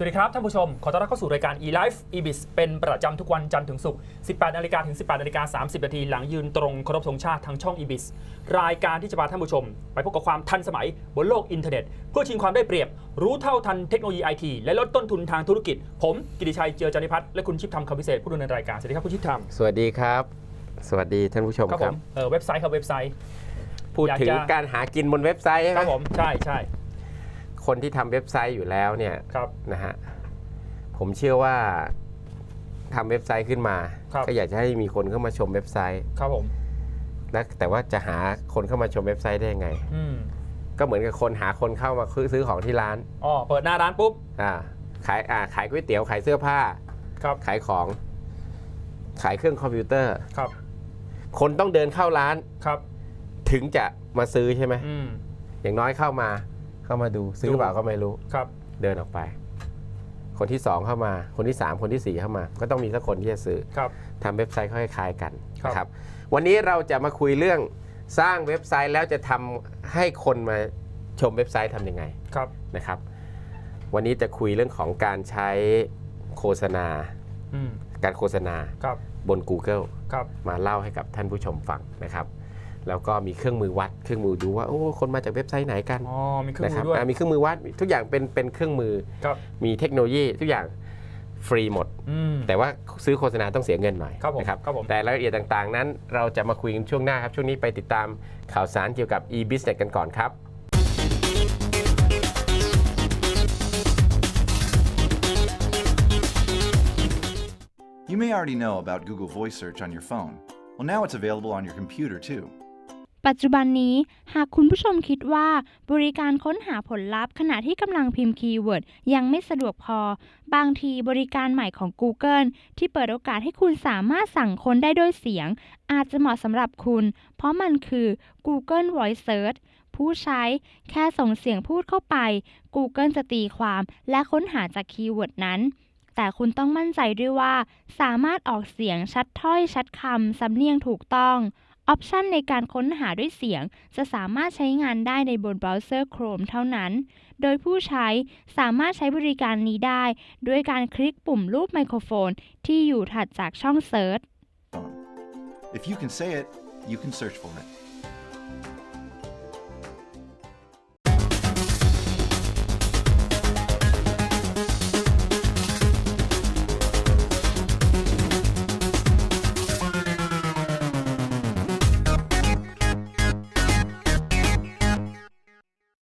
สวัสดีครับท่านผู้ชม ขอต้อนรับเข้าสู่รายการ e-life e-biz เป็นประจำทุกวันจันทร์ถึงศุกร์ 18นาฬิกาถึง 18นาฬิกา30นาทีหลังยืนตรงเคารพธงชาติทางช่อง e-biz รายการที่จะพาท่านผู้ชม ไปพบกับความทันสมัยบนโลกอินเทอร์เน็ต เพื่อชิงความได้เปรียบ รู้เท่าทันเทคโนโลยีไอทีและลดต้นทุนทางธุรกิจ ผมกิติชัยเจือจานิพัฒน์และคุณชิปทำคำพิเศษผู้ดำเนินรายการสวัสดีครับคุณชิปทำสวัสดีครับ สวัสดีท่านผู้ชมครับคผรับมเออเว็บไซต์ครับเว็บไซต์พูดอยากถึงจะการหากินบนเว็บไซต์ใช่ไหคมรับผมใช่ใช่ คนที่ทำเว็บไซต์อยู่แล้วเนี่ยครับ นะฮะผมเชื่อว่าทำเว็บไซต์ขึ้นมา ครับ ก็อยากจะให้มีคนเข้ามาชมเว็บไซต์ครับผมและแต่ว่าจะหาคนเข้ามาชมเว็บไซต์ได้ยังไง อืมก็เหมือนกับคนหาคนเข้ามาซื้อของที่ร้านอ๋อเปิดหน้าร้านปุ๊บอ่าขายอ่าขายก๋วยเตี๋ยวขายเสื้อผ้า ครับขายของ ขายเครื่องคอมพิวเตอร์ ครับคนต้องเดินเข้าร้านครับ ถึงจะมาซื้อใช่ไหมอืมอย่างน้อยเข้ามา เข้ามาดูซื้อดูเปล่าก็ไม่รู้ครับ เดินออกไป คนที่2เข้ามา คนที่3คนทีสี่4เข้ามา ก็ต้องมีสักคนที่จะซื้อครับทำเว็บไซต์คล้ายๆกันครับนะครับ วันนี้เราจะมาคุยเรื่องสร้างเว็บไซต์แล้วจะทำให้คนมาชมเว็บไซต์ทำยังไงครับนะครับ วันนี้จะคุยเรื่องของการใช้โฆษณาอืมการโฆษณาครับบน Google ครับมาเล่าให้กับท่านผู้ชมฟังนะครับ แล้วก็มีเครื่องมือวัด เครื่องมือดูว่าโอ้คนมาจากเว็บไซต์ไหนกันอ๋อมีเครื่องนะคมืรัอด้วย อ่ามีเครื่องมือวัดทุกอย่างเป็นเป็นเครื่องมือครับ มีเทคโนโลยีทุกอย่างฟรีหมด อืมแต่ว่าซื้อโฆษณาต้องเสียเงินหน่อยครับผมนะครับ ครับผมแต่รายละเอียดต่างๆ นั้นเราจะมาคุยกันช่วงหน้าครับ ช่วงนี้ไปติดตามข่าวสารเกี่ยวกับ e-business กันก่อนครับ You may already know about Google Voice Search on your phone. Well, now it's available on your computer too. ปัจจุบันนี้หากคุณผู้ชมคิดว่าบริการค้นหาผลลัพธ์ ขณะที่กำลังพิมพ์คีย์เวิร์ดยังไม่สะดวกพอ บางทีบริการใหม่ของ Google ที่เปิดโอกาสให้คุณสามารถสั่งค้นได้ด้วยเสียง อาจจะเหมาะสำหรับคุณ เพราะมันคือ Google Voice Search ผู้ใช้แค่ส่งเสียงพูดเข้าไป Google จะตีความและค้นหาจากคีย์เวิร์ดนั้นแต่คุณต้องมั่นใจด้วยว่า สามารถออกเสียงชัดถ้อยชัดคำสำเนียงถูกต้อง ออปชันในการค้นหาด้วยเสียง จะสามารถใช้งานได้ในบนเบราว์เซอร์ Chrome เท่านั้น โดยผู้ใช้สามารถใช้บริการนี้ได้ ด้วยการคลิกปุ่มรูปไมโครโฟน ที่อยู่ถัดจากช่องเซิร์ช If you can say it, you can search for it.